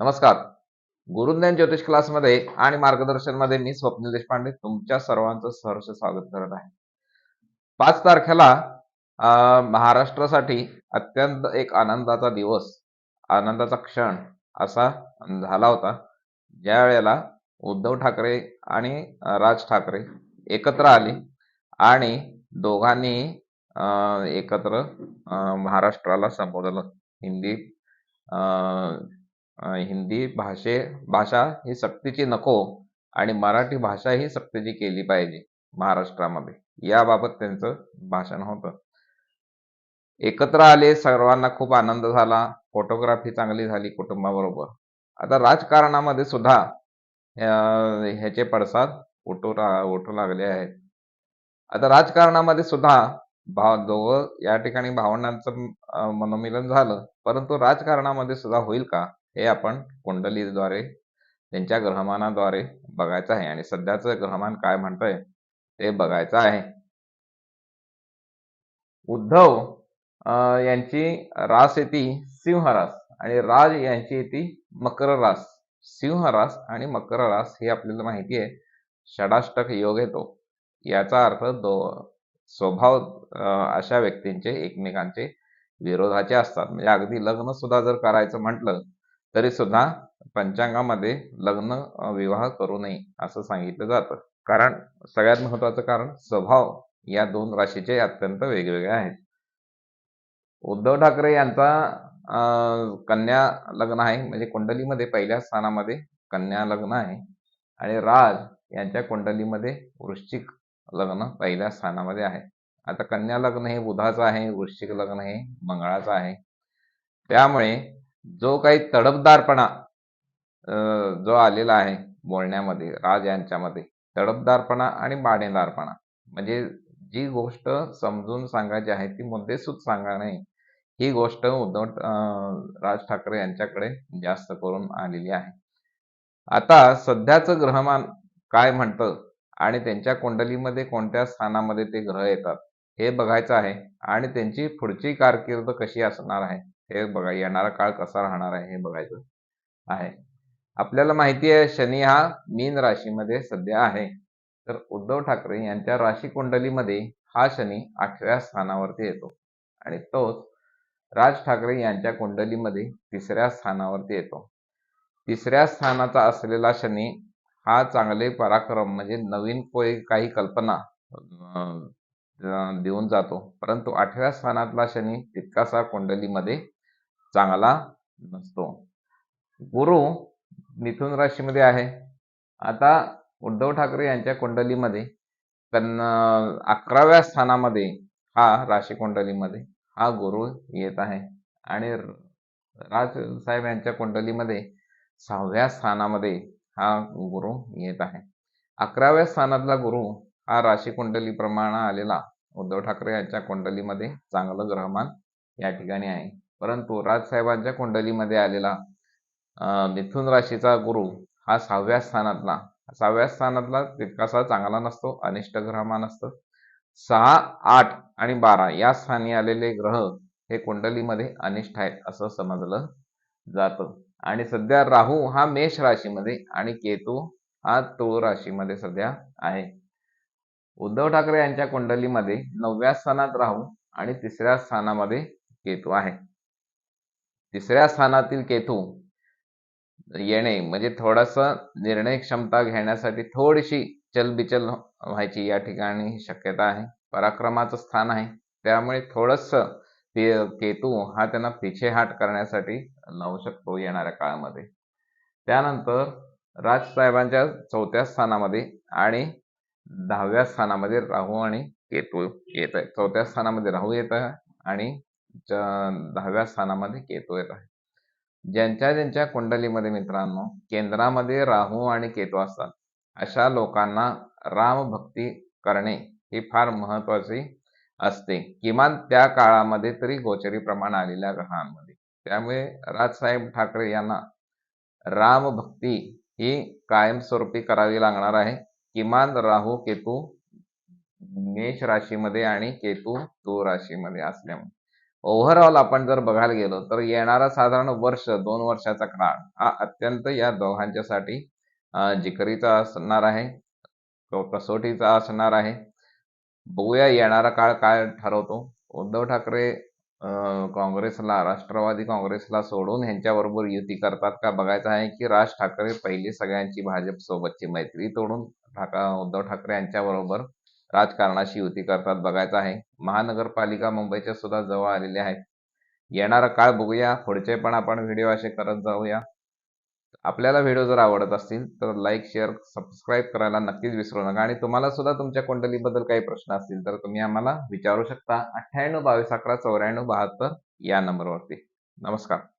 नमस्कार. गुरुज्ञान ज्योतिष क्लासमध्ये आणि मार्गदर्शनमध्ये मी स्वप्नील देशपांडे तुमच्या सर्वांचं सहर्ष स्वागत करत आहे. पाच तारखेला अं, महाराष्ट्रासाठी अत्यंत एक आनंदाचा दिवस आनंदाचा क्षण असा झाला होता. ज्या वेळेला उद्धव ठाकरे आणि राज ठाकरे एकत्र आले आणि दोघांनी अं, एकत्र महाराष्ट्राला संबोधलं. हिंदी अं, हिंदी भाषे भाषा ही सक्तीची नको आणि मराठी भाषा ही सक्तीची केली पाहिजे महाराष्ट्रामध्ये. याबाबत त्यांचं भाषण होतं. एकत्र आले सर्वांना खूप आनंद झाला. फोटोग्राफी चांगली झाली कुटुंबाबरोबर. आता राजकारणामध्ये सुद्धा ह्याचे पडसाद उठू रा- उठू लागले आहेत. आता राजकारणामध्ये सुद्धा भाव दोघं या ठिकाणी भावंडांचं मनोमिलन झालं. परंतु राजकारणामध्ये सुद्धा होईल का? हे आपण कुंडलीद्वारे त्यांच्या ग्रहमानाद्वारे बघायचं आहे. आणि सध्याचं ग्रहमान काय म्हणतंय ते बघायचं आहे. उद्धव यांची रास येते सिंहरास आणि राज यांची येते मकर रास. सिंहरास आणि मकर रास हे आपल्याला माहिती आहे. षडाष्टक योग येतो. याचा अर्थ दो स्वभाव अशा व्यक्तींचे एकमेकांचे विरोधाचे असतात. म्हणजे अगदी लग्न सुद्धा जर करायचं म्हटलं तरी सुद्धा पंचांगामध्ये लग्न विवाह करू नये असं सांगितलं जातं. कारण सगळ्यात महत्वाचं कारण स्वभाव या दोन राशीचे अत्यंत वेगवेगळे आहेत. उद्धव ठाकरे यांचा अं, कन्या लग्न आहे म्हणजे कुंडलीमध्ये पहिल्या स्थानामध्ये कन्या लग्न आहे. आणि राज यांच्या कुंडलीमध्ये वृश्चिक लग्न पहिल्या स्थानामध्ये आहे. आता कन्या लग्न हे बुधाचं आहे वृश्चिक लग्न हे मंगळाचं आहे. त्यामुळे जो काही तडफदारपणा अं, जो आलेला आहे बोलण्यामध्ये राज यांच्यामध्ये तडफदारपणा आणि बाणेदारपणा म्हणजे जी गोष्ट समजून सांगायची आहे ती मुद्देसूद सांगणे ही गोष्ट उद्धव राज ठाकरे यांच्याकडे जास्त करून आलेली आहे. आता सध्याचं ग्रहमान काय म्हणतं आणि त्यांच्या कुंडलीमध्ये कोणत्या स्थानामध्ये ते ग्रह येतात हे बघायचं आहे आणि त्यांची पुढची कारकीर्द कशी असणार आहे हे बघा येणारा काळ कसा राहणार आहे हे बघायचं आहे. आपल्याला माहिती आहे शनी हा मीन राशीमध्ये सध्या आहे. तर उद्धव ठाकरे यांच्या राशी कुंडलीमध्ये हा शनी आठव्या स्थानावरती येतो आणि तोच राज ठाकरे यांच्या कुंडलीमध्ये तिसऱ्या स्थानावरती येतो. तिसऱ्या स्थानाचा असलेला शनी हा चांगले पराक्रम म्हणजे नवीन कोई काही कल्पना देऊन जातो. परंतु आठव्या स्थानातला शनी तितकासा कुंडलीमध्ये चांगला नसतो. गुरु मिथुन राशीमध्ये आहे. आता उद्धव ठाकरे यांच्या कुंडलीमध्ये त्यांना अकराव्या स्थानामध्ये हा राशी कुंडलीमध्ये हा गुरु येत आहे. आणि राज साहेब यांच्या कुंडलीमध्ये सहाव्या स्थानामध्ये हा गुरु येत आहे. अकराव्या स्थानातला गुरु हा राशी कुंडली प्रमाणे आलेला उद्धव ठाकरे यांच्या कुंडलीमध्ये चांगलं ग्रहमान या ठिकाणी आहे. परंतु राजसाहेबांच्या कुंडलीमध्ये आलेला मिथुन राशीचा गुरु हा सहाव्या स्थानातला. सहाव्या स्थानातला तितकासा चांगला नसतो अनिष्ट ग्रहमान असतं. सहा आठ आणि बारा या स्थानी आलेले ग्रह हे कुंडलीमध्ये अनिष्ट आहेत असं समजलं जातं. आणि सध्या राहू हा मेष राशीमध्ये आणि केतू हा तुळ राशीमध्ये सध्या आहे. उद्धव ठाकरे यांच्या कुंडलीमध्ये नवव्या स्थानात राहू आणि तिसऱ्या स्थानामध्ये केतू आहे. तिसऱ्या स्थानातील केतू येणे म्हणजे थोडासा निर्णय क्षमता घेण्यासाठी थोडीशी चलबिचल व्हायची या ठिकाणी शक्यता आहे. पराक्रमाचं स्थान आहे. त्यामुळे थोडस केतू हा त्यांना पिछेहाट करण्यासाठी लावू शकतो येणाऱ्या काळामध्ये. त्यानंतर राजसाहेबांच्या चौथ्या स्थानामध्ये आणि दहाव्या स्थानामध्ये राहू आणि केतू येत आहे. चौथ्या स्थानामध्ये राहू येत आहे आणि दहाव्या स्थानामध्ये केतू येत आहे. ज्यांच्या ज्यांच्या कुंडलीमध्ये मित्रांनो केंद्रामध्ये राहू आणि केतू असतात अशा लोकांना राम भक्ती करणे ही फार महत्वाची असते. किमान त्या काळामध्ये तरी गोचरी प्रमाण आलेल्या ग्रहांमध्ये. त्यामुळे राजसाहेब ठाकरे यांना राम भक्ती ही कायमस्वरूपी करावी लागणार आहे. किमान राहू केतू मेष राशीमध्ये आणि केतू तू राशीमध्ये असल्यामुळे. ओव्हरऑल आपण जर बघायला गेलो तर येणारा साधारण वर्ष दोन वर्षाचा काळ हा अत्यंत या दोघांच्यासाठी जिकरीचा असणार आहे. तो कसोटीचा असणार आहे. बघूया येणारा काळ काय ठरवतो. उद्धव ठाकरे काँग्रेसला राष्ट्रवादी काँग्रेसला सोडून ह्यांच्याबरोबर युती करतात का? बघायचं आहे की राज ठाकरे पहिली सगळ्यांची भाजप सोबतची मैत्री तोडून ठाका उद्धव ठाकरे यांच्याबरोबर राजकारणाशी युती करतात बघायचं आहे. महानगरपालिका मुंबईच्या सुद्धा जवळ आलेल्या आहेत. येणारा काळ बघूया. पुढचे पण आपण व्हिडिओ असे करत जाऊया. आपल्याला व्हिडिओ जर आवडत असतील तर लाईक शेअर सबस्क्राईब करायला नक्कीच विसरू नका. आणि तुम्हाला सुद्धा तुमच्या कुंडलीबद्दल काही प्रश्न असतील तर तुम्ही आम्हाला विचारू शकता. अठ्ठ्याण्णव बावीस अकरा चौऱ्याण्णव बहात्तर या नंबरवरती. नमस्कार.